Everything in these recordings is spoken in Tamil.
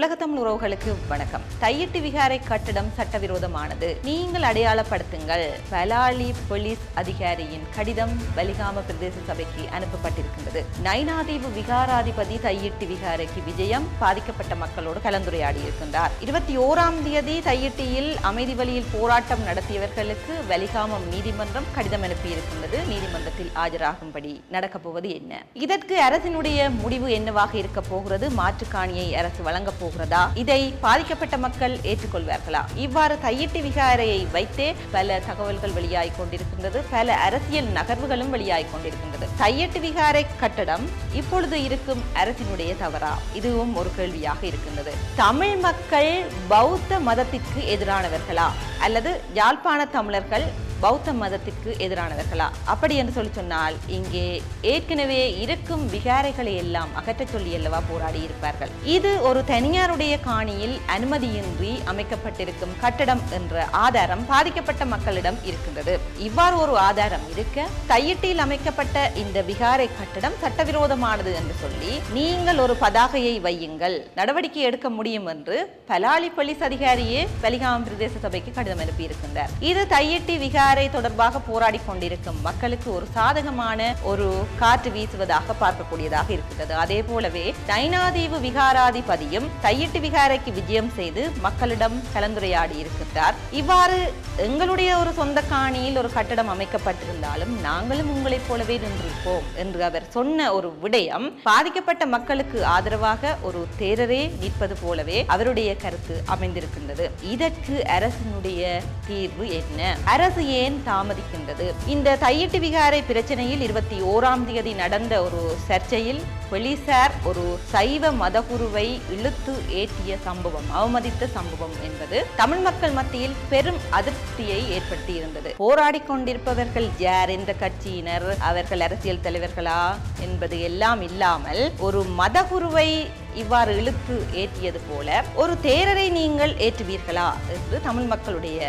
உலக உலகத்தமிழ் உறவுகளுக்கு வணக்கம். தையிட்டு விகாரை கட்டிடம் சட்டவிரோதமானது. நீங்கள் அடையாளப்படுத்துங்கள். பலாலி போலீஸ் அதிகாரியின் கடிதம் வலிகாம பிரதேச சபைக்கு அனுப்பப்பட்டிருக்கின்றது. நைனாதீவு விகாராதிபதி தையிட்டு விகாரைக்கு விஜயம் பாதிக்கப்பட்ட மக்களோடு கலந்துரையாடி இருக்கின்றார் இருபத்தி ஓராம் தேதி தையிட்டியில் அமைதி வழியில் போராட்டம் நடத்தியவர்களுக்கு வலிகாமம் நீதிமன்றம் கடிதம் அனுப்பியிருக்கின்றது. நீதிமன்றத்தில் ஆஜராகும்படி நடக்கப் போவது என்ன? இதற்கு அரசினுடைய முடிவு என்னவாக இருக்க போகிறது? மாற்றுக்காணியை அரசு வழங்கப் போகிறதா? இதை பாதிக்கப்பட்ட மக்கள் ஏற்றுக்கொள்வார்களா? இவ்வாறு கையிட்டு விகாரையை வைத்தே பல தகவல்கள் வெளியாகி கொண்டிருக்கின்றது. பல அரசியல் நகர்வுகளும் வெளியாகி கொண்டிருக்கின்றது. கையெட்டு விகாரை கட்டடம் இப்பொழுது இருக்கும் அரசினுடைய தவறா? இதுவும் ஒரு கேள்வியாக இருக்கின்றது. தமிழ் மக்கள் பௌத்த மதத்திற்கு எதிரானவர்களா? அல்லது யாழ்ப்பாண தமிழர்கள் பௌத்த மதத்துக்கு எதிரானவர்களா? அப்படி என்று சொல்லி சொன்னால் இங்கே ஏற்கனவே இருக்கும் விகாரைகளை எல்லாம் அகற்றச் சொல்லி அல்லவா போராடி இருப்பார்கள். இது ஒரு தனியாருடைய காணியில் அனுமதியின்றி அமைக்கப்பட்டிருக்கும் கட்டடம் என்ற ஆதாரம் பாதிக்கப்பட்ட மக்களிடம் இருக்கின்றது. இவ்வாறு ஒரு ஆதாரம் இருக்க கையிட்டில் அமைக்கப்பட்ட இந்த விகாரை கட்டடம் சட்டவிரோதமானது என்று சொல்லி நீங்கள் ஒரு பதாகையை வையுங்கள் நடவடிக்கை எடுக்க முடியும் என்று பலாலி போலீஸ் அதிகாரியே பலிகாம் பிரதேச சபைக்கு கடிதம் அனுப்பியிருக்கின்றார். இது தையிட்டி விகார தொடர்பாக போராடி கொண்டிருக்கும் மக்களுக்கு ஒரு சாதகமான ஒரு காற்று வீசுவதாக பார்க்கக்கூடியதாக இருக்கிறது அதே போலவே தைனாதீவு விகாராதிபதியும் தையிட்டு விகாரைக்கு விஜயம் செய்து மக்களிடம் கலந்துரையாடி இருக்கின்றார். இவ்வாறு எங்களுடைய ஒரு சொந்த காணியில் ஒரு கட்டடம் அமைக்கப்பட்டிருந்தாலும் நாங்களும் உங்களைப் போலவே நின்றிருப்போம் என்று அவர் சொன்ன ஒரு விடயம் பாதிக்கப்பட்ட மக்களுக்கு ஆதரவாக ஒரு தேரரே நிற்பது போலவே அவருடைய கருத்து அமைந்திருக்கின்றது. இதற்கு அரசினுடைய தீர்வு என்ன? அரசு ஏன் ஏன் தாமதிக்கின்றது? இந்த தையிட்டு விகாரை பிரச்சனையில் இருபத்தி ஓராம் தேதி நடந்த ஒரு சர்ச்சையில் போலீசார் ஒரு சைவ மதகுருவை இழுத்து ஏற்றிய சம்பவம் அவமதித்த சம்பவம் என்பது தமிழ் மக்கள் மத்தியில் பெரும் அதிருப்தியை ஏற்படுத்தி இருந்தது போராடி கொண்டிருப்பவர்கள் யார் என்ற கட்சியினர்? அவர்கள் அரசியல் தலைவர்களா? என்பது எல்லாம் இல்லாமல் ஒரு மதகுருவை இவ்வாறு இழுத்து ஏற்றியது போல ஒரு தேரரை நீங்கள் ஏற்றுவீர்களா? என்று தமிழ் மக்களுடைய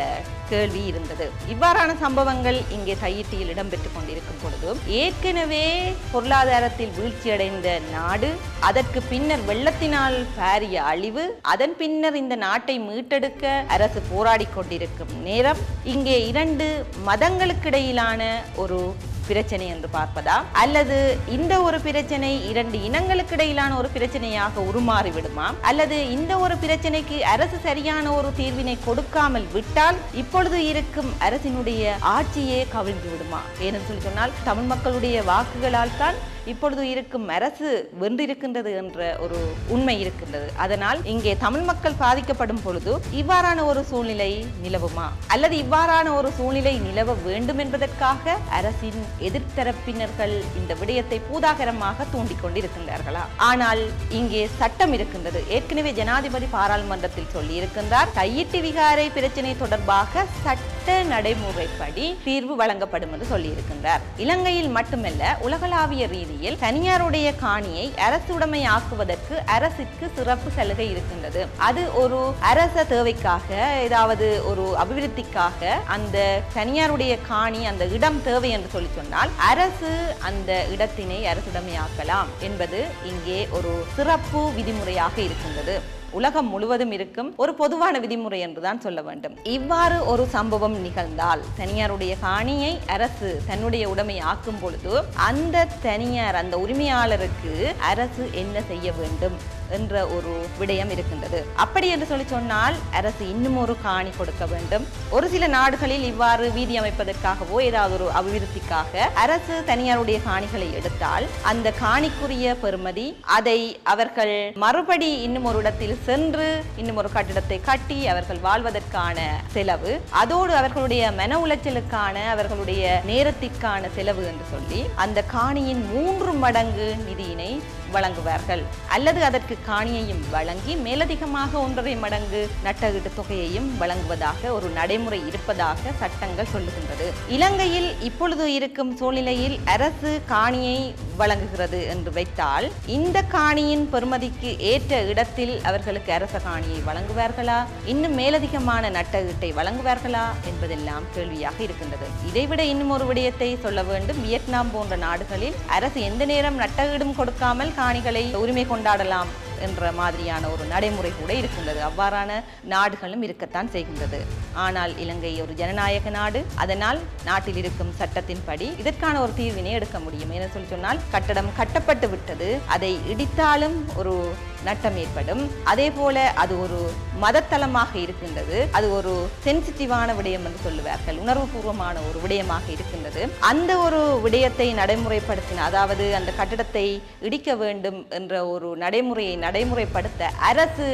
கேள்வி இருந்தது. இவ்வாறான சம்பவங்கள் இங்கே தையிட்டியில் இடம்பெற்றுக் கொண்டிருக்கும் பொழுது ஏற்கனவே பொருளாதாரத்தில் வீழ்ச்சியடைந்த நாடு அதற்கு பின்னர் வெள்ளத்தினால் பாரிய அழிவு அதன் பின்னர் இந்த நாட்டை மீட்டெடுக்க அரசு போராடி கொண்டிருக்கும் நேரம் இங்கே இரண்டு மதங்களுக்கிடையிலான ஒரு பிரச்சனை என்று பார்ப்பதா? அல்லது இந்த ஒரு பிரச்சனை இரண்டு இனங்களுக்கு இடையிலான ஒரு பிரச்சனையாக உருமாறிவிடுமா? அல்லது இந்த ஒரு பிரச்சனைக்கு அரசு சரியான ஒரு தீர்வினை கொடுக்காமல் விட்டால் இப்பொழுது இருக்கும் அரசினுடைய ஆட்சியே கவிழ்ந்து விடுமா? ஏன்னு சொல்லி சொன்னால் தமிழ் மக்களுடைய வாக்குகளால் தான் இப்பொழுது இருக்கும் அரசு வென்றிருக்கின்றது என்ற ஒரு உண்மை இருக்கின்றது. அதனால் இங்கே தமிழ் மக்கள் பாதிக்கப்படும் பொழுது இவ்வாறான ஒரு சூழ்நிலை நிலவுமா? அல்லது இவ்வாறான ஒரு சூழ்நிலை நிலவ வேண்டும் என்பதற்காக அரசின் எதிர்த்தரப்பினர்கள் இந்த விடயத்தை பூதாகரமாக தூண்டிக் கொண்டிருக்கின்றார்களா? ஆனால் இங்கே சட்டம் இருக்கின்றது. ஏற்கனவே ஜனாதிபதி பாராளுமன்றத்தில் சொல்லி இருக்கின்றார் கையிட்டு விகாரை பிரச்சனை தொடர்பாக சட்ட நடைமுறைப்படி தீர்வு வழங்கப்படும் என்று சொல்லியிருக்கின்றார். இலங்கையில் மட்டுமல்ல உலகளாவிய ரீதியில் தனியாருடைய காணியை அரசுடைமை ஆக்குவதற்கு அரசிற்கு சிறப்பு சலுகை இருக்கின்றது. அது ஒரு அரச தேவைக்காக ஏதாவது ஒரு அபிவிருத்திக்காக அந்த தனியாருடைய காணி அந்த இடம் தேவை என்று சொல்லி சொன்னால் அரசு அந்த இடத்தினை அரசுடைமையாக்கலாம் என்பது இங்கே ஒரு சிறப்பு விதிமுறையாக இருக்கின்றது. உலகம் முழுவதும் இருக்கும் ஒரு பொதுவான விதிமுறை என்றுதான் சொல்ல வேண்டும். இவ்வாறு ஒரு சம்பவம் நிகழ்ந்தால் தனியாருடைய காணியை அரசு தன்னுடைய உடைமை ஆக்கும் பொழுது அந்த தனியார் அந்த உரிமையாளருக்கு அரசு என்ன செய்ய வேண்டும்? என்ற ஒரு விடயம் இருக்கின்றது. அப்படி என்று சொல்லி சொன்னால் அரசு இன்னும் ஒரு காணி கொடுக்க வேண்டும். ஒரு சில நாடுகளில் இவ்வாறு வீதி அமைப்பதற்காகவோ ஏதாவது ஒரு அபிவிருத்திக்காக அரசு தனியாருடைய காணிகளை எடுத்தால் அந்த காணிக்குரிய பெறுமதி அதை அவர்கள் மறுபடி இன்னும் ஒரு இடத்தில் சென்று இன்னும் ஒரு கட்டிடத்தை கட்டி அவர்கள் வாழ்வதற்கான செலவு அதோடு அவர்களுடைய மன உளைச்சலுக்கான அவர்களுடைய நேரத்திற்கான செலவு என்று சொல்லி அந்த காணியின் மூன்று மடங்கு நிதியினை வழங்குவார்கள். அல்லது அதற்கு காணியையும் வழங்கி மேலதிகமாக ஒன்றரை மடங்கு நட்டகீட்டு தொகையையும் வழங்குவதாக ஒரு நடைமுறை இருப்பதாக சட்டங்கள் சொல்லுகின்றது. இலங்கையில் இப்பொழுது இருக்கும் சூழ்நிலையில் அரசு காணியை வழங்குகிறது என்று வைத்தால் இந்த காணியின் பெறுமதிக்கு ஏற்ற இடத்தில் அவர்களுக்கு அரச காணியை வழங்குவார்களா? இன்னும் மேலதிகமான நட்டகீட்டை வழங்குவார்களா? என்பதெல்லாம் கேள்வியாக இருக்கின்றது. இதைவிட இன்னும் ஒரு விடயத்தை சொல்ல வேண்டும். வியட்நாம் போன்ற நாடுகளில் அரசு எந்த நேரம் நட்டகீடும் கொடுக்காமல் காணிகளை உரிமை கொண்டாடலாம் என்ற மாதிரியான ஒரு நடைமுறை கூட இருக்கின்றது. அவ்வாறான நாடுகளும் இருக்கத்தான் செய்கின்றது. ஆனால் இலங்கை ஒரு ஜனநாயக நாடு. அதனால் நாட்டில் இருக்கும் சட்டத்தின்படி இதற்கான ஒரு தீர்வினை எடுக்க முடியும். என சொல்லி சொன்னால் கட்டடம் கட்டப்பட்டு விட்டது. அதை இடித்தாலும் ஒரு நட்டம் ஏற்படும். அதே போல அது ஒரு மதத்தலமாக இருக்கின்றது. அது ஒரு சென்சிட்டிவான விடயம் என்று சொல்லுவார்கள். உணர்வுபூர்வமான ஒரு விடயமாக இருக்கின்றது. அந்த ஒரு விடயத்தை நடைமுறைப்படுத்தின அதாவது அந்த கட்டிடத்தை இடிக்க வேண்டும் என்ற ஒரு நடைமுறையை நடைமுறைப்படுத்த அரசு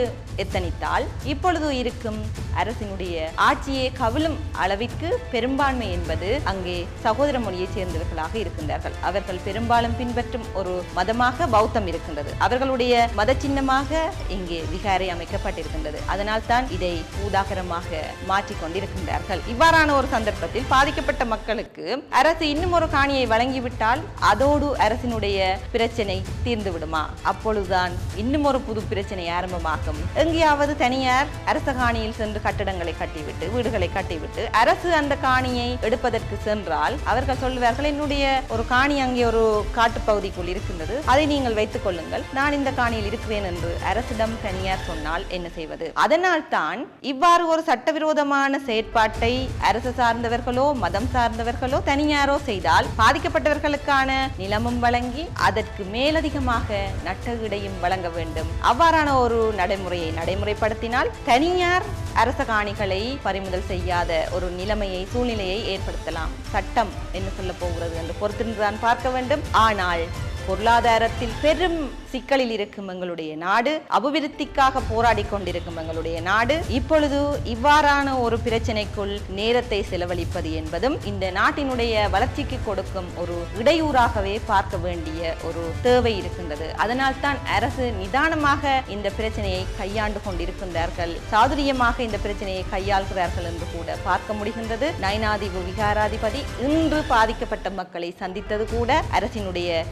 எத்தனித்தால் இப்பொழுது இருக்கும் அரசினுடைய ஆட்சியை கவிழும் அளவிற்கு பெரும்பான்மை என்பது அங்கே சகோதர மொழியைச் சேர்ந்தவர்களாக இருக்கின்றார்கள். அவர்கள் பெரும்பாலும் பின்பற்றும் ஒரு மதமாக பௌத்தம் இருக்கின்றது. அவர்களுடைய மத சின்னமாக இங்கே விகாரை அமைக்கப்பட்டிருக்கின்றது. அதனால் தான் இதை ஊதாகரமாக மாற்றிக்கொண்டிருக்கின்றார்கள் இவ்வாறான ஒரு சந்தர்ப்பத்தில் பாதிக்கப்பட்ட மக்களுக்கு அரசு இன்னும் ஒரு காணியை வழங்கிவிட்டால் அதோடு அரசினுடைய பிரச்சனை தீர்ந்து விடுமா அப்பொழுதுதான் இன்னும் ஒரு புது பிரச்சனை ஆரம்பமாகும். எங்கேயாவது தனியார் அரச காணியில் சென்று கட்டடங்களை கட்டிவிட்டு வீடுகளை கட்டிவிட்டு அரசு அந்த காணியை எடுப்பதற்கு சென்றால் அவர்கள் சொல்லுவார்கள் என்னுடைய ஒரு காணி அங்கே ஒரு காட்டுப்பகுதிக்குள் இருக்கின்றது. அதை நீங்கள் வைத்துக் கொள்ளுங்கள். நான் இந்த காணியில் இருக்கிறேன் என்று அரசிடம் தனியார் சொன்னால் என்ன செய்வது? அதனால் தான் இவ்வாறு ஒரு சட்டவிரோதமான செயற்பாட்டை அரசு சார்ந்தவர்களோ மதம் சார்ந்தவர்களோ தனியாரோ செய்தால் பாதிக்கப்பட்டவர்களுக்கான நிலமும் வழங்கி அதற்கு மேலதிகமாக நட்டகீடையும் வழங்க வேண்டும். அவ்வாறான ஒரு நடைமுறையை நடைமுறைப்படுத்தினால் தனியார் அரச காணிகளை பறிமுதல் செய்யாத ஒரு நிலைமையை சூழ்நிலையை ஏற்படுத்தலாம். சட்டம் என்ன சொல்ல போகிறது என்று பொறுத்திருந்துதான் பார்க்க வேண்டும். ஆனால் பொருளாதாரத்தில் பெரும் சிக்கலில் இருக்கும் எங்களுடைய நாடு அபிவிருத்திக்காக போராடி கொண்டிருக்கும் எங்களுடைய நாடு இப்பொழுது இவ்வாறான ஒரு பிரச்சனைக்குள் நேரத்தை செலவழிப்பது என்பதும் இந்த நாட்டினுடைய வளர்ச்சிக்கு கொடுக்கும் ஒரு இடையூறாகவே பார்க்க வேண்டிய ஒரு தேவை இருக்கின்றது. அதனால் தான் அரசு நிதானமாக இந்த பிரச்சனையை கையாண்டு கொண்டிருக்கின்றார்கள். சாதுரியமாக இந்த பிரச்சனையை கையாள்கிறார்கள் என்று கூட பார்க்க முடிகின்றது. நயனாதிபு விகாராதிபதி இன்று பாதிக்கப்பட்ட மக்களை சந்தித்தது கூட அரசினுடைய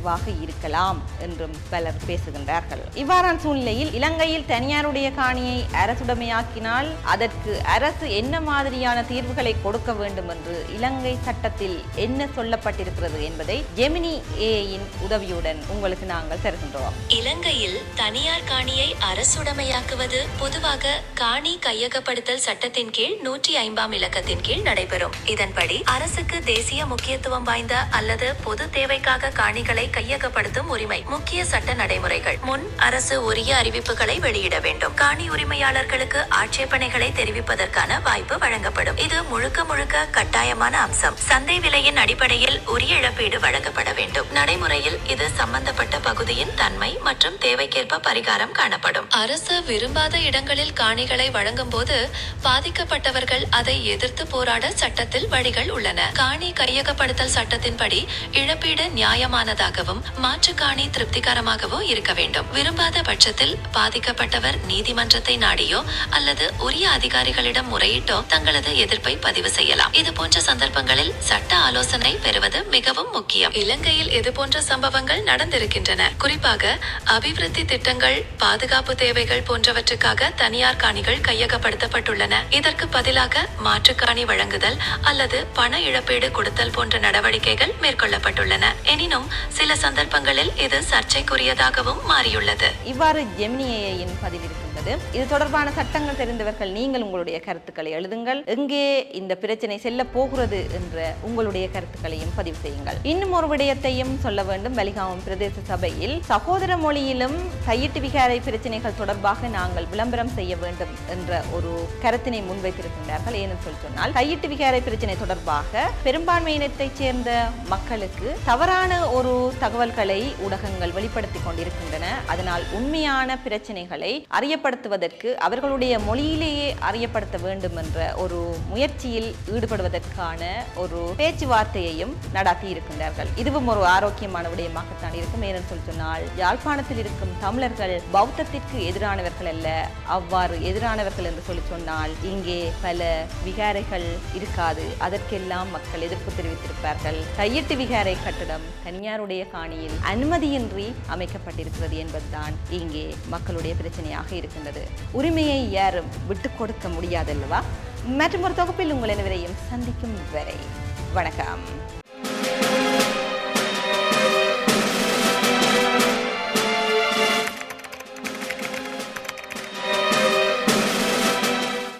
நகர்வாக இருக்கலாம் என்றும் பலர் பேசுகின்றார்கள். இவ்வாறான சூழ்நிலையில் இலங்கையில் தனியாருடைய காணியை அரசுடைமையாக்கினால் அதற்கு அரசு என்ன மாதிரியான தீர்வுகளை கொடுக்க வேண்டும் என்று இலங்கை சட்டத்தில் என்ன சொல்லப்பட்டிருக்கிறது என்பதை ஜெமினி ஏயின் உதவியுடன் உங்களுக்கு நாங்கள் தருகின்றோம். இலங்கையில் தனியார் காணியை அரசுடைமையாக்குவது பொதுவாக காணி கையகப்படுத்தல் சட்டத்தின் கீழ் நூற்றி ஐம்பாம் இலக்கத்தின் கீழ் நடைபெறும். இதன்படி அரசுக்கு தேசிய முக்கியத்துவம் வாய்ந்த அல்லது பொது தேவைக்காக காணிகளை கையகப்படுத்தும் உரிமை முக்கிய சட்ட நடைமுறைகள். முன் அரசு உரிய அறிவிப்புகளை வெளியிட வேண்டும். காணி உரிமையாளர்களுக்கு ஆட்சேபனைகளை தெரிவிப்பதற்கான வாய்ப்பு வழங்கப்படும். இது முழுக்க முழுக்க கட்டாயமான அம்சம். சந்தை விலையின் அடிப்படையில் உரிய இழப்பீடு வழங்கப்பட வேண்டும். நடைமுறையில் இது சம்பந்தப்பட்ட பகுதியின் தன்மை மற்றும் தேவைக்கேற்ப பரிகாரம் காணப்படும். அரசு விரும்பாத இடங்களில் காணிகளை வழங்கும் போது பாதிக்கப்பட்டவர்கள் அதை எதிர்த்து போராட சட்டத்தில் வழிகள் உள்ளன. காணி கையகப்படுத்தல் சட்டத்தின்படி இழப்பீடு நியாயமானதாக மாற்று மாற்றுக்காணி திருப்திகரமாகவோ இருக்க வேண்டும். விரும்பாத பட்சத்தில் பாதிக்கப்பட்டவர் நீதிமன்றத்தை நாடியோ அல்லது உரிய அதிகாரிகளிடம் முறையிட்டோ தங்களது எதிர்ப்பை பதிவு செய்யலாம். இது போன்ற சந்தர்ப்பங்களில் சட்ட ஆலோசனை பெறுவது மிகவும் முக்கியம். இலங்கையில் இது போன்ற சம்பவங்கள் நடந்திருக்கின்றன. குறிப்பாக அபிவிருத்தி திட்டங்கள் பாதுகாப்பு தேவைகள் போன்றவற்றுக்காக தனியார் காணிகள் கையகப்படுத்தப்பட்டுள்ளன. இதற்கு பதிலாக மாற்றுக்காணி வழங்குதல் அல்லது பண இழப்பீடு கொடுத்தல் போன்ற நடவடிக்கைகள் மேற்கொள்ளப்பட்டுள்ளன. எனினும் சில சந்தர்ப்பங்களில் இது சர்ச்சைக்குரியதாகவும் மாறியுள்ளது. இவ்வாறு ஜெமினியின் பதிவிற்கு இருக்கின்றது. இது தொடர்பான சட்டங்கள் தெரிந்தவர்கள் நீங்கள் உங்களுடைய கருத்துக்களை எழுதுங்கள். எங்கே இந்த பிரச்சனை செல்ல போகிறது என்ற உங்களுடைய கருத்துக்களையும் பதிவு செய்யுங்கள். இன்னும் ஒரு விடயத்தையும் சொல்ல வேண்டும். வலிகாமம் பிரதேச சபையில் சகோதர மொழியிலும் கையிட்டு விகாரை பிரச்சனைகள் தொடர்பாக நாங்கள் விளம்பரம் செய்ய வேண்டும் என்ற ஒரு கருத்தினை முன்வைத்திருக்கின்றார்கள். ஏன்னு சொல்லி சொன்னால் கையிட்டு விகாரை பிரச்சனை தொடர்பாக பெரும்பான்மையினத்தைச் சேர்ந்த மக்களுக்கு தவறான ஒரு தகவல்களை ஊடகங்கள் வெளிப்படுத்திக் கொண்டிருக்கின்றன. அதனால் உண்மையான பிரச்சனைகளை அறியப்படுத்துவதற்கு அவர்களுடைய மொழியிலேயே அறியப்படுத்த வேண்டும் என்ற ஒரு முயற்சியில் ஈடுபடுவதற்கான ஒரு பேச்சுவார்த்தையையும் நடாத்தி இருக்கின்றார்கள். இதுவும் ஒரு ஆரோக்கியமான விடயமாகத்தான் இருக்கும். ஏனென்று சொல்லி சொன்னால் யாழ்ப்பாணத்தில் இருக்கும் தமிழர்கள் பௌத்தத்திற்கு எதிரானவர்கள் அல்ல. அவ்வாறு எதிரானவர்கள் என்று சொல்லி சொன்னால் இங்கே பல விகாரைகள் இருக்காது. அதற்கெல்லாம் மக்கள் எதிர்ப்பு தெரிவித்திருப்பார்கள். கையெட்டு விகாரை கட்டடம் தனியாருடைய காணியில் அனுமதியின்றி அமைக்கப்பட்டிருக்கிறது என்பதுதான் இங்கே மக்களுடைய பிரச்சனையாக இருக்கின்றது. உரிமையை யாரும் விட்டுக் கொடுக்க முடியாதல்லவா? மற்றும் ஒரு தொகுப்பில் உங்கள் அனைவரையும் சந்திக்கும் வரை வணக்கம்.